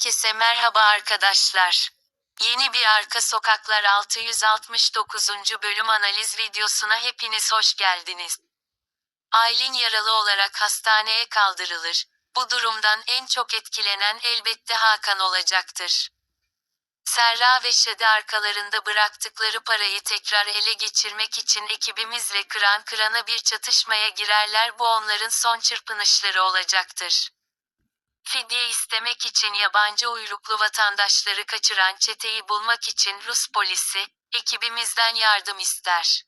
Herkese merhaba arkadaşlar. Yeni bir Arka Sokaklar 669. bölüm analiz videosuna hepiniz hoş geldiniz. Aylin yaralı olarak hastaneye kaldırılır. Bu durumdan en çok etkilenen elbette Hakan olacaktır. Serra ve Şadi arkalarında bıraktıkları parayı tekrar ele geçirmek için ekibimizle kıran kırana bir çatışmaya girerler bu onların son çırpınışları olacaktır. Fidye istemek için yabancı uyruklu vatandaşları kaçıran çeteyi bulmak için Rus polisi, ekibimizden yardım ister.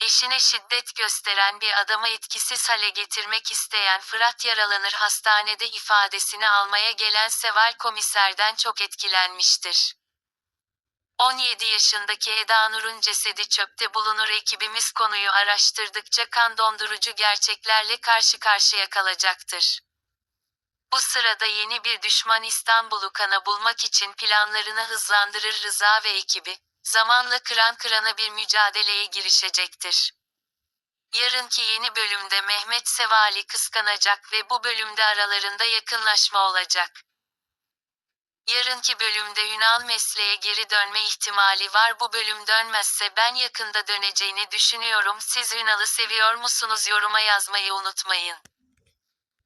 Eşine şiddet gösteren bir adamı etkisiz hale getirmek isteyen Fırat yaralanır hastanede ifadesini almaya gelen Seval komiserden çok etkilenmiştir. 17 yaşındaki Eda Nur'un cesedi çöpte bulunur ekibimiz konuyu araştırdıkça kan dondurucu gerçeklerle karşı karşıya kalacaktır. Bu sırada yeni bir düşman İstanbul'u kana bulmak için planlarını hızlandırır Rıza ve ekibi, zamanla kıran kırana bir mücadeleye girişecektir. Yarınki yeni bölümde Mehmet Sevali kıskanacak ve bu bölümde aralarında yakınlaşma olacak. Yarınki bölümde Ünal mesleğe geri dönme ihtimali var bu bölüm dönmezse ben yakında döneceğini düşünüyorum siz Ünal'ı seviyor musunuz yoruma yazmayı unutmayın.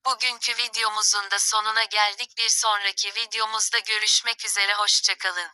Bugünkü videomuzun da sonuna geldik. Bir sonraki videomuzda görüşmek üzere hoşçakalın.